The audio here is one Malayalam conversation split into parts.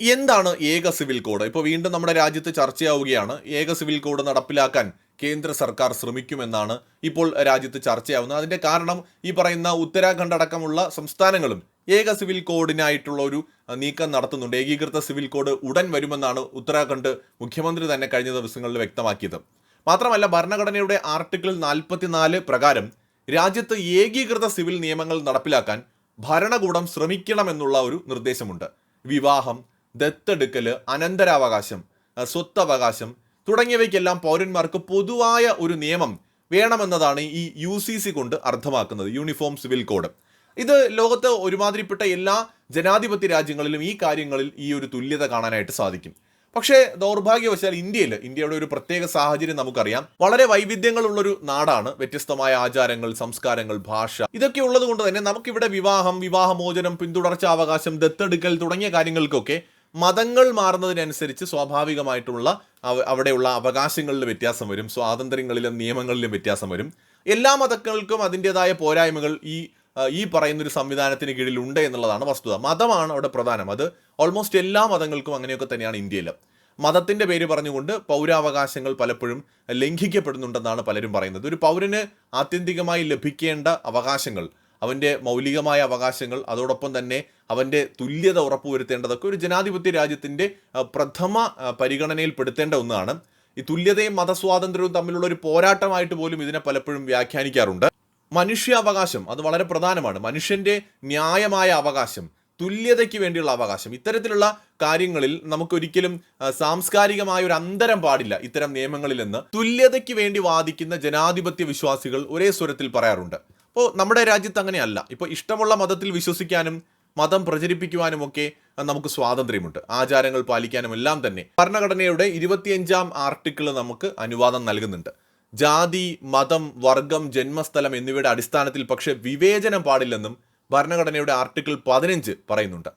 എന്താണ് ഏക സിവിൽ കോഡ്? ഇപ്പോൾ വീണ്ടും നമ്മുടെ രാജ്യത്ത് ചർച്ചയാവുകയാണ്. ഏക സിവിൽ കോഡ് നടപ്പിലാക്കാൻ കേന്ദ്ര സർക്കാർ ശ്രമിക്കുമെന്നാണ് ഇപ്പോൾ രാജ്യത്ത് ചർച്ചയാവുന്നത്. അതിന്റെ കാരണം ഈ പറയുന്ന ഉത്തരാഖണ്ഡ് അടക്കമുള്ള സംസ്ഥാനങ്ങളും ഏക സിവിൽ കോഡിനായിട്ടുള്ള ഒരു നീക്കം നടത്തുന്നുണ്ട്. ഏകീകൃത സിവിൽ കോഡ് ഉടൻ വരുമെന്നാണ് ഉത്തരാഖണ്ഡ് മുഖ്യമന്ത്രി തന്നെ കഴിഞ്ഞ ദിവസങ്ങളിൽ വ്യക്തമാക്കിയത്. മാത്രമല്ല ഭരണഘടനയുടെ ആർട്ടിക്കിൾ നാൽപ്പത്തിനാല് പ്രകാരം രാജ്യത്ത് ഏകീകൃത സിവിൽ നിയമങ്ങൾ നടപ്പിലാക്കാൻ ഭരണകൂടം ശ്രമിക്കണമെന്നുള്ള ഒരു നിർദ്ദേശമുണ്ട്. വിവാഹം ദത്തെടുക്കൽ അനന്തരാവകാശം സ്വത്തവകാശം തുടങ്ങിയവയ്ക്കെല്ലാം പൗരന്മാർക്ക് പൊതുവായ ഒരു നിയമം വേണമെന്നതാണ് ഈ യു സി സി കൊണ്ട് അർത്ഥമാക്കുന്നത് യൂണിഫോം സിവിൽ കോഡ്. ഇത് ലോകത്ത് ഒരുമാതിരിപ്പെട്ട എല്ലാ ജനാധിപത്യ രാജ്യങ്ങളിലും ഈ കാര്യങ്ങളിൽ ഈ ഒരു തുല്യത കാണാനായിട്ട് സാധിക്കും. പക്ഷേ ദൗർഭാഗ്യവശാൽ ഇന്ത്യയിൽ ഇന്ത്യയുടെ ഒരു പ്രത്യേക സാഹചര്യം നമുക്കറിയാം വളരെ വൈവിധ്യങ്ങളുള്ളൊരു നാടാണ് വ്യത്യസ്തമായ ആചാരങ്ങൾ സംസ്കാരങ്ങൾ ഭാഷ. ഇതൊക്കെ ഉള്ളത് തന്നെ നമുക്കിവിടെ വിവാഹം വിവാഹമോചനം പിന്തുടർച്ച അവകാശം ദത്തെടുക്കൽ തുടങ്ങിയ കാര്യങ്ങൾക്കൊക്കെ മതങ്ങൾ മാറുന്നതിനനുസരിച്ച് സ്വാഭാവികമായിട്ടുള്ള അവ- അവിടെയുള്ള അവകാശങ്ങളിൽ വ്യത്യാസം വരും. സ്വാതന്ത്ര്യങ്ങളിലും നിയമങ്ങളിലും വ്യത്യാസം വരും. എല്ലാ മതങ്ങൾക്കും അതിന്റെതായ പോരായ്മകൾ ഈ ഈ പറയുന്നൊരു സംവിധാനത്തിന് കീഴിൽ ഉണ്ട് എന്നുള്ളതാണ് വസ്തുത. മതമാണ് അവിടെ പ്രധാനം. അത് ഓൾമോസ്റ്റ് എല്ലാ മതങ്ങൾക്കും അങ്ങനെയൊക്കെ തന്നെയാണ് ഇന്ത്യയിൽ മതത്തിന്റെ പേര് പറഞ്ഞുകൊണ്ട് പൗരാവകാശങ്ങൾ പലപ്പോഴും ലംഘിക്കപ്പെടുന്നുണ്ടെന്നാണ് പലരും പറയുന്നത്. ഒരു പൗരന് ആത്യന്തികമായി ലഭിക്കേണ്ട അവകാശങ്ങൾ അവന്റെ മൗലികമായ അവകാശങ്ങൾ അതോടൊപ്പം തന്നെ അവന്റെ തുല്യത ഉറപ്പുവരുത്തേണ്ടതൊക്കെ ഒരു ജനാധിപത്യ രാജ്യത്തിന്റെ പ്രഥമ ആ, പരിഗണനയിൽപ്പെടുത്തേണ്ട ഒന്നാണ്. ഈ തുല്യതയും മതസ്വാതന്ത്ര്യവും തമ്മിലുള്ള ഒരു പോരാട്ടമായിട്ട് പോലും ഇതിനെ പലപ്പോഴും വ്യാഖ്യാനിക്കാറുണ്ട്. മനുഷ്യാവകാശം അത് വളരെ പ്രധാനമാണ്. മനുഷ്യന്റെ ന്യായമായ അവകാശം തുല്യതയ്ക്ക് വേണ്ടിയുള്ള അവകാശം ഇത്തരത്തിലുള്ള കാര്യങ്ങളിൽ നമുക്കൊരിക്കലും സാംസ്കാരികമായ ഒരു അന്തരം പാടില്ല ഇത്തരം നിയമങ്ങളിൽ നിന്ന് തുല്യതയ്ക്ക് വേണ്ടി വാദിക്കുന്ന ജനാധിപത്യ വിശ്വാസികൾ ഒരേ സ്വരത്തിൽ പറയാറുണ്ട്. അപ്പോൾ നമ്മുടെ രാജ്യത്ത് അങ്ങനെയല്ല. ഇപ്പോൾ ഇഷ്ടമുള്ള മതത്തിൽ വിശ്വസിക്കാനും മതം പ്രചരിപ്പിക്കുവാനും ഒക്കെ നമുക്ക് സ്വാതന്ത്ര്യമുണ്ട്. ആചാരങ്ങൾ പാലിക്കാനും എല്ലാം തന്നെ. ഭരണഘടനയുടെ ഇരുപത്തിയഞ്ചാം ആർട്ടിക്കിൾ നമുക്ക് അനുവാദം നൽകുന്നുണ്ട്. ജാതി മതം വർഗം ജന്മസ്ഥലം എന്നിവയുടെ അടിസ്ഥാനത്തിൽ പക്ഷേ വിവേചനം പാടില്ലെന്നും ഭരണഘടനയുടെ ആർട്ടിക്കിൾ പതിനഞ്ച് പറയുന്നുണ്ട്.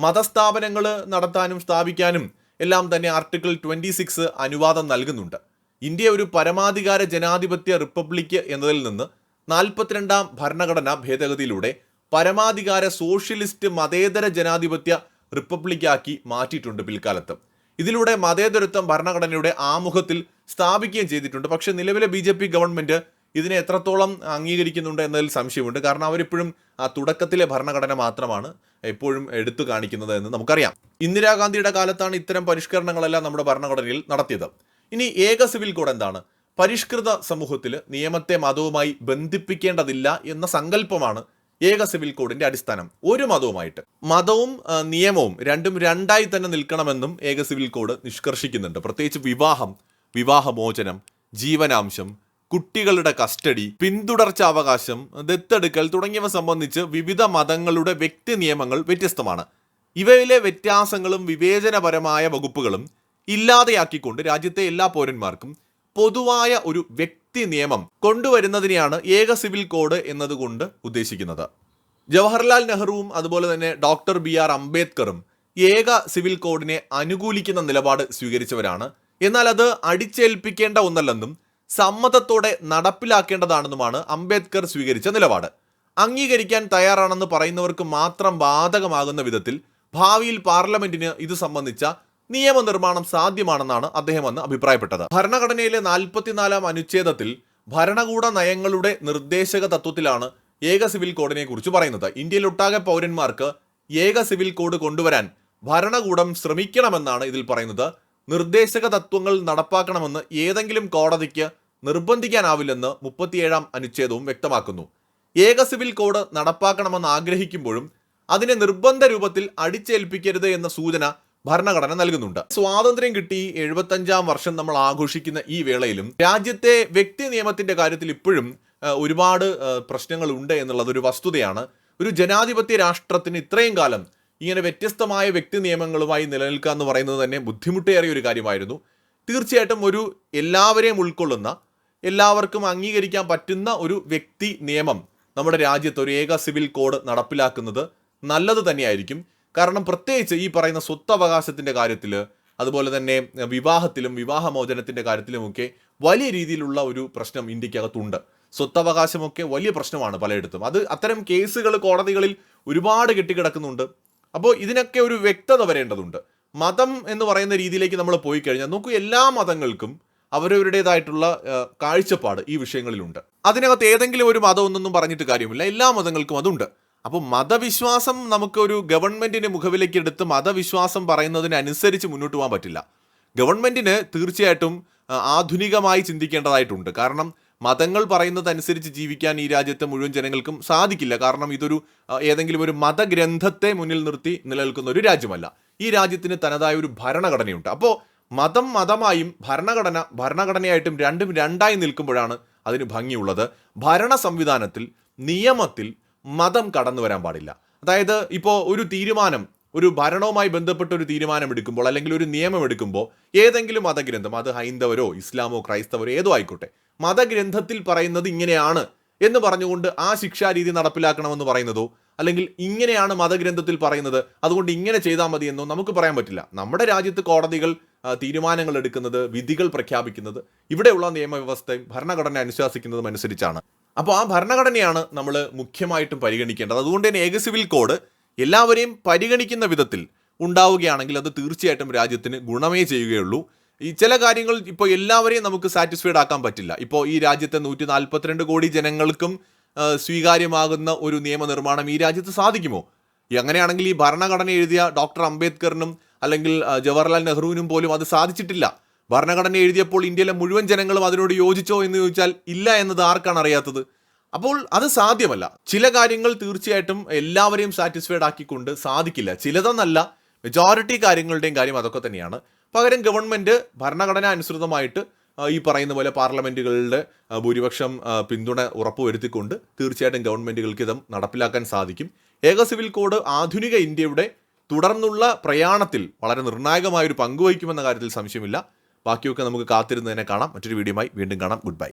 മതസ്ഥാപനങ്ങൾ നടത്താനും സ്ഥാപിക്കാനും എല്ലാം തന്നെ ആർട്ടിക്കിൾ ട്വന്റി സിക്സ് അനുവാദം നൽകുന്നുണ്ട്. ഇന്ത്യ ഒരു പരമാധികാര ജനാധിപത്യ റിപ്പബ്ലിക് എന്നതിൽ നിന്ന് നാൽപ്പത്തിരണ്ടാം ഭരണഘടനാ ഭേദഗതിയിലൂടെ പരമാധികാര സോഷ്യലിസ്റ്റ് മതേതര ജനാധിപത്യ റിപ്പബ്ലിക്കാക്കി മാറ്റിയിട്ടുണ്ട് പിൽക്കാലത്ത്. ഇതിലൂടെ മതേതരത്വം ഭരണഘടനയുടെ ആമുഖത്തിൽ സ്ഥാപിക്കുകയും ചെയ്തിട്ടുണ്ട്. പക്ഷേ നിലവിലെ ബി ജെ പി ഗവൺമെന്റ് ഇതിനെ എത്രത്തോളം അംഗീകരിക്കുന്നുണ്ട് എന്നതിൽ സംശയമുണ്ട്. കാരണം അവരിപ്പോഴും ആ തുടക്കത്തിലെ ഭരണഘടന മാത്രമാണ് എപ്പോഴും എടുത്തു കാണിക്കുന്നത് എന്ന് നമുക്കറിയാം. ഇന്ദിരാഗാന്ധിയുടെ കാലത്താണ് ഇത്തരം പരിഷ്കരണങ്ങളെല്ലാം നമ്മുടെ ഭരണഘടനയിൽ നടത്തിയത്. ഇനി ഏക സിവിൽ കോഡ് എന്താണ്? പരിഷ്കൃത സമൂഹത്തിൽ നിയമത്തെ മതവുമായി ബന്ധിപ്പിക്കേണ്ടതില്ല എന്ന സങ്കല്പമാണ് ഏക സിവിൽ കോഡിന്റെ അടിസ്ഥാനം. ഒരു മതവുമായിട്ട്. മതവും നിയമവും രണ്ടും രണ്ടായി തന്നെ നിൽക്കണമെന്നും ഏക സിവിൽ കോഡ് നിഷ്കർഷിക്കുന്നുണ്ട്. പ്രത്യേകിച്ച് വിവാഹം വിവാഹമോചനം ജീവനാംശം കുട്ടികളുടെ കസ്റ്റഡി പിന്തുടർച്ച അവകാശം ദത്തെടുക്കൽ തുടങ്ങിയവ സംബന്ധിച്ച് വിവിധ മതങ്ങളുടെ വ്യക്തി നിയമങ്ങൾ വ്യത്യസ്തമാണ്. ഇവയിലെ വ്യത്യാസങ്ങളും വിവേചനപരമായ വകുപ്പുകളും ഇല്ലാതെയാക്കിക്കൊണ്ട് രാജ്യത്തെ എല്ലാ പൗരന്മാർക്കും പൊതുവായ ഒരു വ്യക്തി നിയമം കൊണ്ടുവരുന്നതിനെയാണ് ഏക സിവിൽ കോഡ് എന്നതുകൊണ്ട് ഉദ്ദേശിക്കുന്നത്. ജവഹർലാൽ നെഹ്റുവും അതുപോലെ തന്നെ ഡോക്ടർ ബി ആർ അംബേദ്കറും ഏക സിവിൽ കോഡിനെ അനുകൂലിക്കുന്ന നിലപാട് സ്വീകരിച്ചവരാണ്. എന്നാൽ അത് അടിച്ചേൽപ്പിക്കേണ്ട ഒന്നല്ലെന്നും സമ്മതത്തോടെ നടപ്പിലാക്കേണ്ടതാണെന്നുമാണ് അംബേദ്കർ സ്വീകരിച്ച നിലപാട്. അംഗീകരിക്കാൻ തയ്യാറാണെന്ന് പറയുന്നവർക്ക് മാത്രം ബാധകമാകുന്ന വിധത്തിൽ ഭാവിയിൽ പാർലമെന്റിന് ഇത് സംബന്ധിച്ച നിയമനിർമ്മാണം സാധ്യമാണെന്നാണ് അദ്ദേഹം അന്ന് അഭിപ്രായപ്പെട്ടത്. ഭരണഘടനയിലെ നാൽപ്പത്തിനാലാം അനുച്ഛേദത്തിൽ ഭരണകൂട നയങ്ങളുടെ നിർദ്ദേശക തത്വത്തിലാണ് ഏക സിവിൽ കോഡിനെ കുറിച്ച് പറയുന്നത്. ഇന്ത്യയിലൊട്ടാകെ പൗരന്മാർക്ക് ഏക സിവിൽ കോഡ് കൊണ്ടുവരാൻ ഭരണകൂടം ശ്രമിക്കണമെന്നാണ് ഇതിൽ പറയുന്നത്. നിർദ്ദേശക തത്വങ്ങൾ നടപ്പാക്കണമെന്ന് ഏതെങ്കിലും കോടതിക്ക് നിർബന്ധിക്കാനാവില്ലെന്ന് മുപ്പത്തിയേഴാം അനുച്ഛേദവും വ്യക്തമാക്കുന്നു. ഏക സിവിൽ കോഡ് നടപ്പാക്കണമെന്ന് ആഗ്രഹിക്കുമ്പോഴും അതിനെ നിർബന്ധ രൂപത്തിൽ അടിച്ചേൽപ്പിക്കരുത് എന്ന സൂചന ഭരണഘടന നൽകുന്നുണ്ട്. സ്വാതന്ത്ര്യം കിട്ടി എഴുപത്തഞ്ചാം വർഷം നമ്മൾ ആഘോഷിക്കുന്ന ഈ വേളയിലും രാജ്യത്തെ വ്യക്തി നിയമത്തിന്റെ കാര്യത്തിൽ ഇപ്പോഴും ഒരുപാട് പ്രശ്നങ്ങൾ ഉണ്ട് എന്നുള്ളത് ഒരു വസ്തുതയാണ്. ഒരു ജനാധിപത്യ രാഷ്ട്രത്തിന് ഇത്രയും കാലം ഇങ്ങനെ വ്യത്യസ്തമായ വ്യക്തി നിയമങ്ങളുമായി നിലനിൽക്കുക എന്ന് പറയുന്നത് തന്നെ ബുദ്ധിമുട്ടേറിയ ഒരു കാര്യമായിരുന്നു. തീർച്ചയായിട്ടും ഒരു എല്ലാവരെയും ഉൾക്കൊള്ളുന്ന എല്ലാവർക്കും അംഗീകരിക്കാൻ പറ്റുന്ന ഒരു വ്യക്തി നിയമം നമ്മുടെ രാജ്യത്ത് ഒരു ഏക സിവിൽ കോഡ് നടപ്പിലാക്കുന്നത് നല്ലത് തന്നെയായിരിക്കും. കാരണം പ്രത്യേകിച്ച് ഈ പറയുന്ന സ്വത്തവകാശത്തിന്റെ കാര്യത്തിൽ അതുപോലെ തന്നെ വിവാഹത്തിലും വിവാഹമോചനത്തിന്റെ കാര്യത്തിലുമൊക്കെ വലിയ രീതിയിലുള്ള ഒരു പ്രശ്നം ഇന്ത്യക്കകത്തുണ്ട്. സ്വത്തവകാശമൊക്കെ വലിയ പ്രശ്നമാണ് പലയിടത്തും. അത് അത്തരം കേസുകൾ കോടതികളിൽ ഒരുപാട് കെട്ടിക്കിടക്കുന്നുണ്ട്. അപ്പോൾ ഇതിനൊക്കെ ഒരു വ്യക്തത വരേണ്ടതുണ്ട്. മതം എന്ന് പറയുന്ന രീതിയിലേക്ക് നമ്മൾ പോയി കഴിഞ്ഞാൽ നോക്കൂ എല്ലാ മതങ്ങൾക്കും അവരവരുടേതായിട്ടുള്ള കാഴ്ചപ്പാട് ഈ വിഷയങ്ങളിലുണ്ട്. അതിനകത്ത് ഏതെങ്കിലും ഒരു മതം എന്നൊന്നും പറഞ്ഞിട്ട് കാര്യമില്ല. എല്ലാ മതങ്ങൾക്കും അതുണ്ട്. അപ്പോൾ മതവിശ്വാസം നമുക്കൊരു ഗവൺമെന്റിന്റെ മുഖവിലേക്ക് എടുത്ത് മതവിശ്വാസം പറയുന്നതിനനുസരിച്ച് മുന്നോട്ട് പോകാൻ പറ്റില്ല. ഗവൺമെന്റിന് തീർച്ചയായിട്ടും ആധുനികമായി ചിന്തിക്കേണ്ടതായിട്ടുണ്ട്. കാരണം മതങ്ങൾ പറയുന്നതനുസരിച്ച് ജീവിക്കാൻ ഈ രാജ്യത്തെ മുഴുവൻ ജനങ്ങൾക്കും സാധിക്കില്ല. കാരണം ഇതൊരു ഏതെങ്കിലും ഒരു മതഗ്രന്ഥത്തെ മുന്നിൽ നിർത്തി നിലനിൽക്കുന്ന ഒരു രാജ്യമല്ല. ഈ രാജ്യത്തിന് തനതായ ഒരു ഭരണഘടനയുണ്ട്. അപ്പോൾ മതം മതമായും ഭരണഘടന ഭരണഘടനയായിട്ടും രണ്ടും രണ്ടായി നിൽക്കുമ്പോഴാണ് അതിന് ഭംഗിയുള്ളത്. ഭരണ സംവിധാനത്തിൽ നിയമത്തിൽ മതം കടന്നു വരാൻ പാടില്ല. അതായത് ഇപ്പോൾ ഒരു തീരുമാനം ഒരു ഭരണവുമായി ബന്ധപ്പെട്ട ഒരു തീരുമാനം എടുക്കുമ്പോൾ അല്ലെങ്കിൽ ഒരു നിയമം എടുക്കുമ്പോൾ ഏതെങ്കിലും മതഗ്രന്ഥം അത് ഹൈന്ദവരോ ഇസ്ലാമോ ക്രൈസ്തവരോ ഏതോ ആയിക്കോട്ടെ മതഗ്രന്ഥത്തിൽ പറയുന്നത് ഇങ്ങനെയാണ് എന്ന് പറഞ്ഞുകൊണ്ട് ആ ശിക്ഷാരീതി നടപ്പിലാക്കണമെന്ന് പറയുന്നതോ അല്ലെങ്കിൽ ഇങ്ങനെയാണ് മതഗ്രന്ഥത്തിൽ പറയുന്നത് അതുകൊണ്ട് ഇങ്ങനെ ചെയ്താൽ മതി എന്നോ നമുക്ക് പറയാൻ പറ്റില്ല. നമ്മുടെ രാജ്യത്ത് കോടതികൾ തീരുമാനങ്ങൾ എടുക്കുന്നത് വിധികൾ പ്രഖ്യാപിക്കുന്നത് ഇവിടെയുള്ള നിയമവ്യവസ്ഥയും ഭരണഘടന അനുശാസിക്കുന്നതും അനുസരിച്ചാണ്. അപ്പോൾ ആ ഭരണഘടനയാണ് നമ്മൾ മുഖ്യമായിട്ടും പരിഗണിക്കേണ്ടത്. അതുകൊണ്ട് തന്നെ ഏക സിവിൽ കോഡ് എല്ലാവരെയും പരിഗണിക്കുന്ന വിധത്തിൽ ഉണ്ടാവുകയാണെങ്കിൽ അത് തീർച്ചയായിട്ടും രാജ്യത്തിന് ഗുണമേ ചെയ്യുകയുള്ളൂ. ഈ ചില കാര്യങ്ങൾ ഇപ്പോൾ എല്ലാവരെയും നമുക്ക് സാറ്റിസ്ഫൈഡ് ആക്കാൻ പറ്റില്ല. ഇപ്പോൾ ഈ രാജ്യത്തെ നൂറ്റി നാൽപ്പത്തിരണ്ട് കോടി ജനങ്ങൾക്കും സ്വീകാര്യമാകുന്ന ഒരു നിയമനിർമ്മാണം ഈ രാജ്യത്ത് സാധിക്കുമോ? അങ്ങനെയാണെങ്കിൽ ഈ ഭരണഘടന എഴുതിയ ഡോക്ടർ അംബേദ്കറിനും അല്ലെങ്കിൽ ജവഹർലാൽ നെഹ്റുവിനും പോലും അത് സാധിച്ചിട്ടില്ല. ഭരണഘടന എഴുതിയപ്പോൾ ഇന്ത്യയിലെ മുഴുവൻ ജനങ്ങളും അതിനോട് യോജിച്ചോ എന്ന് ചോദിച്ചാൽ ഇല്ല എന്നത് ആർക്കാണ് അറിയാത്തത്? അപ്പോൾ അത് സാധ്യമല്ല. ചില കാര്യങ്ങൾ തീർച്ചയായിട്ടും എല്ലാവരെയും സാറ്റിസ്ഫൈഡ് ആക്കിക്കൊണ്ട് സാധിക്കില്ല. ചിലതെന്നല്ല മെജോറിറ്റി കാര്യങ്ങളുടെയും കാര്യം അതൊക്കെ തന്നെയാണ്. പകരം ഗവൺമെന്റ് ഭരണഘടന അനുസൃതമായിട്ട് ഈ പറയുന്ന പോലെ പാർലമെന്റുകളുടെ ഭൂരിപക്ഷം പിന്തുണ ഉറപ്പുവരുത്തിക്കൊണ്ട് തീർച്ചയായിട്ടും ഗവൺമെന്റുകൾക്ക് ഇത് നടപ്പിലാക്കാൻ സാധിക്കും. ഏക സിവിൽ കോഡ് ആധുനിക ഇന്ത്യയുടെ തുടർന്നുള്ള പ്രയാണത്തിൽ വളരെ നിർണായകമായൊരു പങ്കുവഹിക്കുമെന്ന കാര്യത്തിൽ സംശയമില്ല. ബാക്കിയൊക്കെ നമുക്ക് കാത്തിരുന്ന് തന്നെ കാണാം. മറ്റൊരു വീഡിയോയുമായി വീണ്ടും കാണാം. Good bye